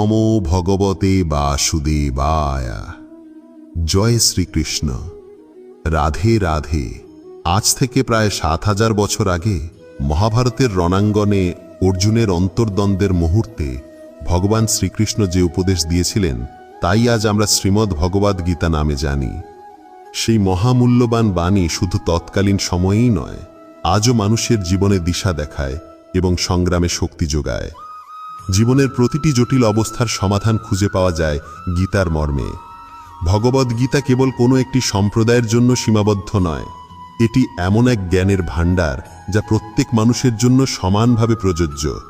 নমো ভগবতে বাসুদেবায়। জয় শ্রীকৃষ্ণ। রাধে রাধে। আজ থেকে প্রায় সাত হাজার বছর আগে মহাভারতের রণাঙ্গনে অর্জুনের অন্তর্দ্বন্দ্বের মুহূর্তে ভগবান শ্রীকৃষ্ণ যে উপদেশ দিয়েছিলেন, তাই আজ আমরা শ্রীমদ্ ভগবদ্ গীতা নামে জানি। সেই মহামূল্যবান বাণী শুধু তৎকালীন সময়েই নয়, আজও মানুষের জীবনে দিশা দেখায় এবং সংগ্রামে শক্তি যোগায়। জীবনের প্রতিটি জটিল অবস্থার সমাধান খুঁজে পাওয়া যায় গীতার মর্মে। ভগবদ্ গীতা কেবল কোনো একটি সম্প্রদায়ের জন্য সীমাবদ্ধ নয়। এটি এমন এক জ্ঞানের ভাণ্ডার যা প্রত্যেক মানুষের জন্য সমানভাবে প্রযোজ্য।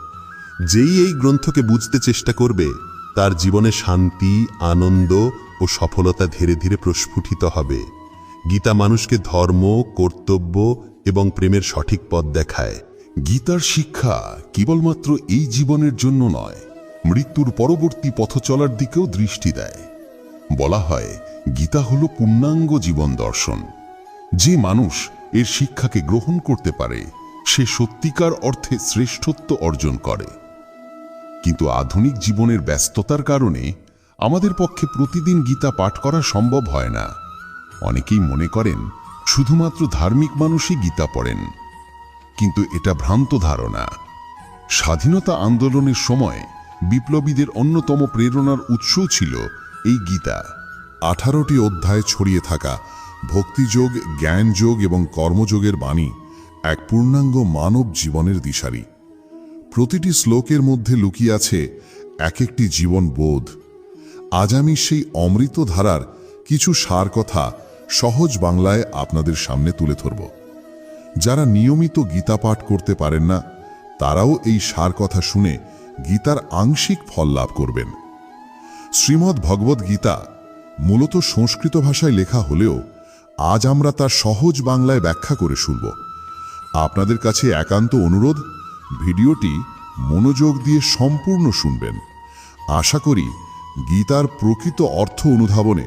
যেই এই গ্রন্থকে বুঝতে চেষ্টা করবে, তার জীবনে শান্তি, আনন্দ ও সফলতা ধীরে ধীরে প্রস্ফুটিত হবে। গীতা মানুষকে ধর্ম, কর্তব্য এবং প্রেমের সঠিক পথ দেখায়। গীতার শিক্ষা কেবলমাত্র এই জীবনের জন্য নয়, মৃত্যুর পরবর্তী পথ চলার দিকেও দৃষ্টি দেয়। বলা হয়, গীতা হল পূর্ণাঙ্গ জীবন দর্শন। যে মানুষ এর শিক্ষাকে গ্রহণ করতে পারে, সে সত্যিকার অর্থে শ্রেষ্ঠত্ব অর্জন করে। কিন্তু আধুনিক জীবনের ব্যস্ততার কারণে আমাদের পক্ষে প্রতিদিন গীতা পাঠ করা সম্ভব হয় না। অনেকেই মনে করেন, শুধুমাত্র ধার্মিক মানুষই গীতা পড়েন। কিন্তু এটা ভ্রান্ত ধারণা। স্বাধীনতা আন্দোলনের সময় বিপ্লবীদের অন্যতম প্রেরণার উৎসও ছিল এই গীতা। আঠারোটি অধ্যায় ছড়িয়ে থাকা ভক্তিযোগ, জ্ঞানযোগ এবং কর্মযোগের বাণী এক পূর্ণাঙ্গ মানব জীবনের দিশারি। প্রতিটি শ্লোকের মধ্যে লুকিয়ে আছে এক একটি জীবন বোধ। আজ আমি সেই অমৃত ধারার কিছু সার কথা সহজ বাংলায় আপনাদের সামনে তুলে ধরব। যারা নিয়মিত গীতা পাঠ করতে পারেন না, তারাও এই সার কথা শুনে গীতার আংশিক ফল লাভ করবেন। শ্রীমদ্ ভগবদ্ গীতা মূলত সংস্কৃত ভাষায় লেখা হলেও আজ আমরা তার সহজ বাংলায় ব্যাখ্যা করে শুনব। আপনাদের কাছে একান্ত অনুরোধ, ভিডিওটি মনোযোগ দিয়ে সম্পূর্ণ শুনবেন। আশা করি গীতার প্রকৃত অর্থ অনুধাবনে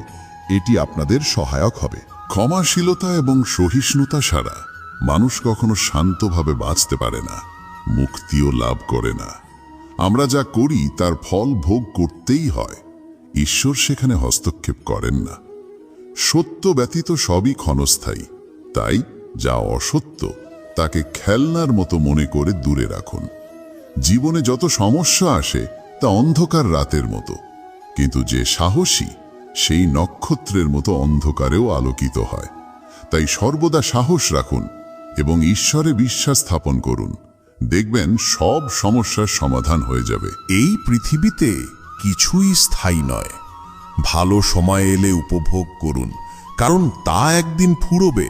এটি আপনাদের সহায়ক হবে। ক্ষমাশীলতা এবং সহিষ্ণুতা ছাড়া মানুষ কখনো শান্তভাবে বাঁচতে পারে না, মুক্তিও লাভ করে না। আমরা যা করি, তার ফল ভোগ করতেই হয়। ঈশ্বর সেখানে হস্তক্ষেপ করেন না। সত্য ব্যতীত সবই ক্ষণস্থায়ী। তাই যা অসত্য, তাকে খেলনার মতো মনে করে দূরে রাখুন। জীবনে যত সমস্যা আসে, তা অন্ধকার রাতের মতো। কিন্তু যে সাহসী, সেই নক্ষত্রের মতো অন্ধকারেও আলোকিত হয়। তাই সর্বদা সাহস রাখুন। এবং ঈশ্বরে বিশ্বাস স্থাপন করুন। দেখবেন সব সমস্যার সমাধান হয়ে যাবে। এই পৃথিবীতে কিছুই স্থায়ী নয়। ভালো সময় এলে উপভোগ করুন। কারণ তা একদিন ফুরবে।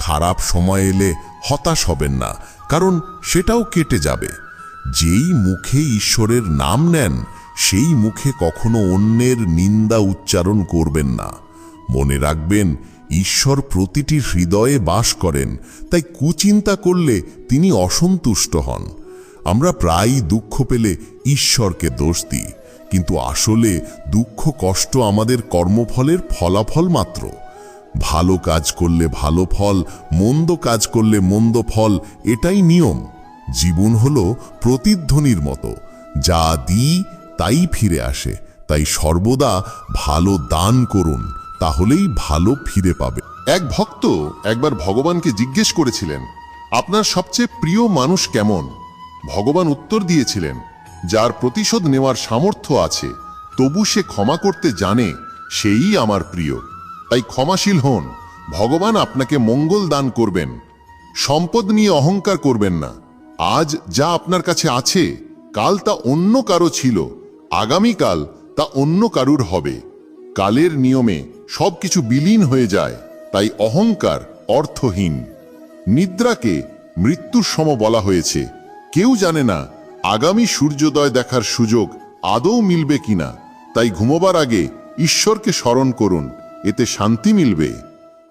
খারাপ সময় এলে হতাশ হবেন না। কারণ সেটাও কেটে যাবে। যেই মুখে ঈশ্বরের নাম নেন, সেই মুখে কখনো অন্যের নিন্দা উচ্চারণ করবেন না। মনে রাখবেন ঈশ্বর প্রতিটি হৃদয়ে বাস করেন, তাই কুচিন্তা করলে তিনি অসন্তুষ্ট হন। আমরা প্রায়ই দুঃখ পেলে ঈশ্বরকে দোষ দিই, কিন্তু আসলে দুঃখ কষ্ট আমাদের কর্মফলের ফলাফল মাত্র। ভালো কাজ করলে ভালো ফল, মন্দ কাজ করলে মন্দ ফল, এটাই নিয়ম। জীবন হলো প্রতিধ্বনির মতো, যা দিই তাই ফিরে আসে, তাই সর্বদা ভালো দান করুন। তাহলেই ভালো ফিরে পাবে। এক ভক্ত একবার ভগবানকে জিজ্ঞেস করেছিলেন, আপনার সবচেয়ে প্রিয় মানুষ কেমন? ভগবান উত্তর দিয়েছিলেন, যার প্রতিশোধ নেওয়ার সামর্থ্য আছে, তবু সে ক্ষমা করতে জানে, সেই আমার প্রিয়। তাই ক্ষমাশীল হন, ভগবান আপনাকে মঙ্গল দান করবেন। সম্পদ নিয়ে অহংকার করবেন না। আজ যা আপনার কাছে আছে, কাল তা অন্য কারও ছিল, আগামীকাল তা অন্য কারুর হবে। কালের নিয়মে সবকিছু বিলীন হয়ে যায়, তাই অহংকার অর্থহীন। নিদ্রাকে মৃত্যুর সম বলা হয়েছে। কেউ জানে না আগামী সূর্যোদয় দেখার সুযোগ আদৌ মিলবে কিনা। তাই ঘুমোবার আগে ঈশ্বরকে স্মরণ করুন, এতে শান্তি মিলবে।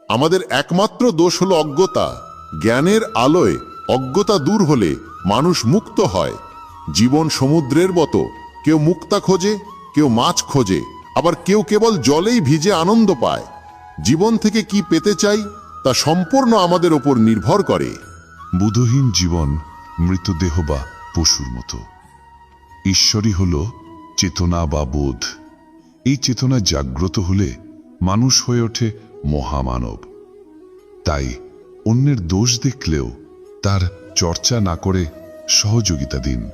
আমাদের একমাত্র দোষ হল অজ্ঞতা। জ্ঞানের আলোয় অজ্ঞতা দূর হলে মানুষ মুক্ত হয়। জীবন সমুদ্রের মতো, কেউ মুক্তা খোঁজে, কেউ মাছ খোঁজে। আবার কেউ কেবল জলেই ভিজে আনন্দ পায়। জীবন থেকে কি পেতে চাই, তা সম্পূর্ণ আমাদের ওপর নির্ভর করে। বুধহীন জীবন, মৃতদেহ বা পশুর মতো। ঈশ্বরই হল চেতনা বা বোধ। এই চেতনা জাগ্রত হলে মানুষ হয়ে ওঠে মহামানব। তাই অন্যের দোষ দেখলেও তার চর্চা না করে সহযোগিতা দিন।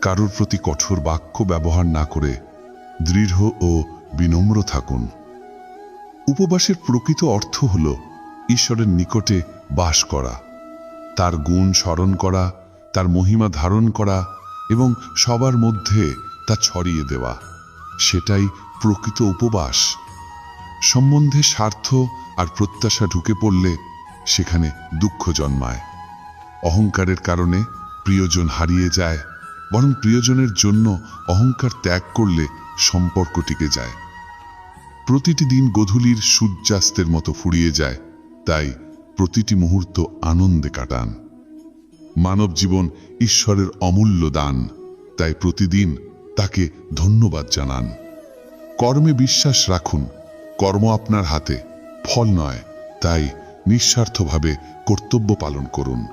কারোর প্রতি কঠোর বাক্য ব্যবহার না করে দৃঢ় ও বিনম্র থাকুন। উপবাসের প্রকৃত অর্থ হল ঈশ্বরের নিকটে বাস করা, তার গুণ স্মরণ করা, তার মহিমা ধারণ করা এবং সবার মধ্যে তা ছড়িয়ে দেওয়া। সেটাই প্রকৃত উপবাস। সম্বন্ধে স্বার্থ আর প্রত্যাশা ঢুকে পড়লে সেখানে দুঃখ জন্মায়। অহংকারের কারণে প্রিয়জন হারিয়ে যায়, বরং প্রিয়জনের জন্য অহংকার ত্যাগ করলে সম্পর্ক টিকে যায়। প্রতিটি দিন গধূলির সূর্যাস্তের মতো ফুরিয়ে যায়, তাই প্রতিটি মুহূর্ত আনন্দে কাটান। মানব জীবন ঈশ্বরের অমূল্য দান, তাই প্রতিদিন তাকে ধন্যবাদ জানান। কর্মে বিশ্বাস রাখুন, কর্ম আপনার হাতে, ফল নয়, তাই নিঃস্বার্থভাবে কর্তব্য পালন করুন।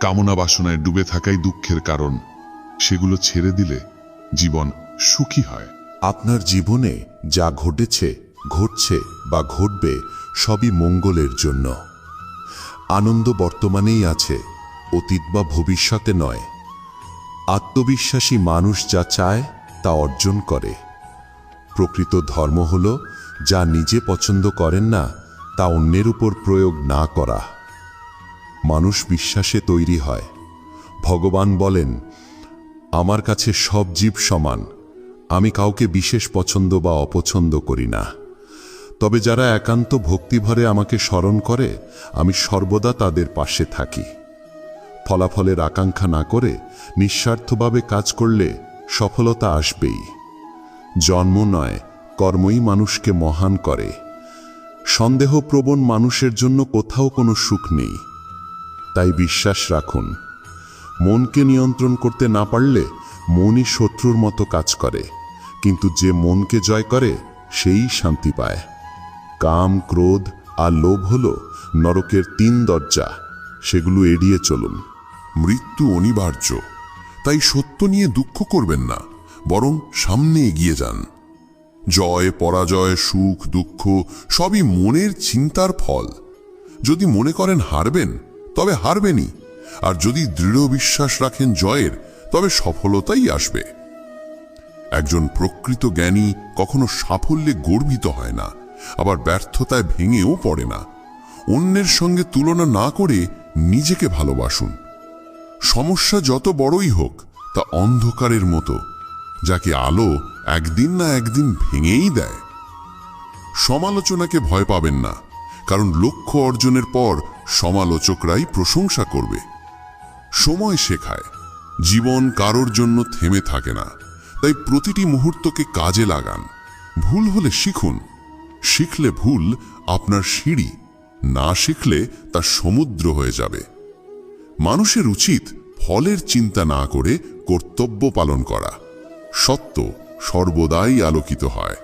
কামনা বাসনায় ডুবে থাকাই দুঃখের কারণ, সেগুলো ছেড়ে দিলে জীবন সুখী হয়। আপনার জীবনে যা ঘটেছে, ঘটছে বা ঘটবে সবই মঙ্গলের জন্য। আনন্দ বর্তমানেই আছে, অতীত বা ভবিষ্যতে নয়। আত্মবিশ্বাসী মানুষ যা চায়, তা অর্জন করে। প্রকৃত ধর্ম হল, যা নিজে পছন্দ করেন না, তা অন্যের উপর প্রয়োগ না করা। মানুষ বিশ্বাসে তৈরি হয়। ভগবান বলেন, আমার কাছে সব জীব সমান আমি কাউকে বিশেষ পছন্দ বা অপছন্দ করি না। তবে যারা একান্ত ভক্তিভরে আমাকে স্মরণ করে, আমি সর্বদা তাদের পাশে থাকি। ফলাফলের আকাঙ্ক্ষা না করে, নিঃস্বার্থভাবে কাজ করলে সফলতা আসবেই। জন্ম নয়, কর্মই মানুষকে মহান করে। সন্দেহপ্রবণ মানুষের জন্য কোথাও কোনো সুখ নেই। তাই বিশ্বাস রাখুন, মনকে নিয়ন্ত্রণ করতে না পারলে মনই শত্রুর মতো কাজ করে। কিন্তু যে মনকে জয় করে, সেই শান্তি পায়। কাম, ক্রোধ আর লোভ হল নরকের তিন দরজা। সেগুলো এড়িয়ে চলুন। মৃত্যু অনিবার্য। তাই সত্য নিয়ে দুঃখ করবেন না, বরং সামনে এগিয়ে যান। জয়, পরাজয়, সুখ, দুঃখ সবই মনের চিন্তার ফল। যদি মনে করেন হারবেন, তবে হারবেনই। আর যদি দৃঢ় বিশ্বাস রাখেন জয়ের, তবে সফলতাই আসবে। একজন প্রকৃত জ্ঞানী কখনো সাফল্যে গর্বিত হয় না, আবার ব্যর্থতায় ভেঙেও পড়ে না। অন্যের সঙ্গে তুলনা না করে নিজেকে ভালোবাসুন। সমস্যা যত বড়ই হোক, তা অন্ধকারের মতো, যাকে আলো একদিন না একদিন ভেঙেই দেয়। সমালোচনাকে ভয় পাবেন না, কারণ লক্ষ্য অর্জনের পর সমালোচকরাই প্রশংসা করবে। সময় শেখায়, জীবন কারোর জন্য থেমে থাকে না। তাই প্রতিটি মুহূর্তকে কাজে লাগান। ভুল হলে শিখুন। শিখলে ভুল আপনার সিঁড়ি, না শিখলে তা সমুদ্র হয়ে যাবে। মানুষের উচিত ফলের চিন্তা না করে কর্তব্য পালন করা। সত্য সর্বদাই আলোকিত হয়।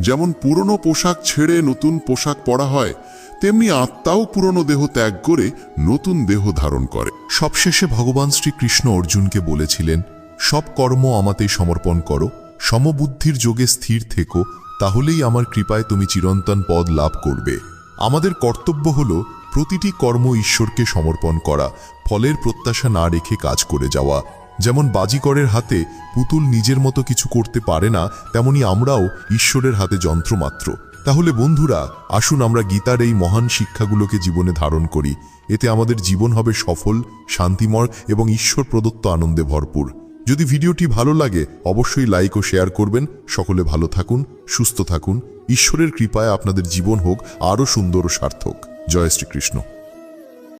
যেমন পুরনো পোশাক ছেড়ে নতুন পোশাক পরা হয়, তেমনি আত্মাও পুরনো দেহ ত্যাগ করে নতুন দেহ ধারণ করে। সবশেষে ভগবান শ্রীকৃষ্ণ অর্জুনকে বলেছিলেন সব কর্ম আমাতেই সমর্পণ করো, সমবুদ্ধির যোগে স্থির থেকো, তাহলেই আমার কৃপায় তুমি চিরন্তন পদ লাভ করবে। আমাদের কর্তব্য হল প্রতিটি কর্ম ঈশ্বরকে সমর্পণ করা, ফলের প্রত্যাশা না রেখে কাজ করে যাওয়া। যেমন বাজিকরের হাতে পুতুল নিজের মতো কিছু করতে পারে না, তেমনি আমরাও ঈশ্বরের হাতে যন্ত্রমাত্র। তাহলে বন্ধুরা, আসুন আমরা গীতার এই মহান শিক্ষাগুলোকে জীবনে ধারণ করি। এতে আমাদের জীবন হবে সফল, শান্তিময় এবং ঈশ্বর প্রদত্ত আনন্দে ভরপুর। যদি ভিডিওটি ভালো লাগে, অবশ্যই লাইক ও শেয়ার করবেন। সকলে ভালো থাকুন, সুস্থ থাকুন। ঈশ্বরের কৃপায় আপনাদের জীবন হোক, আরও সুন্দর ও সার্থক। জয় শ্রীকৃষ্ণ।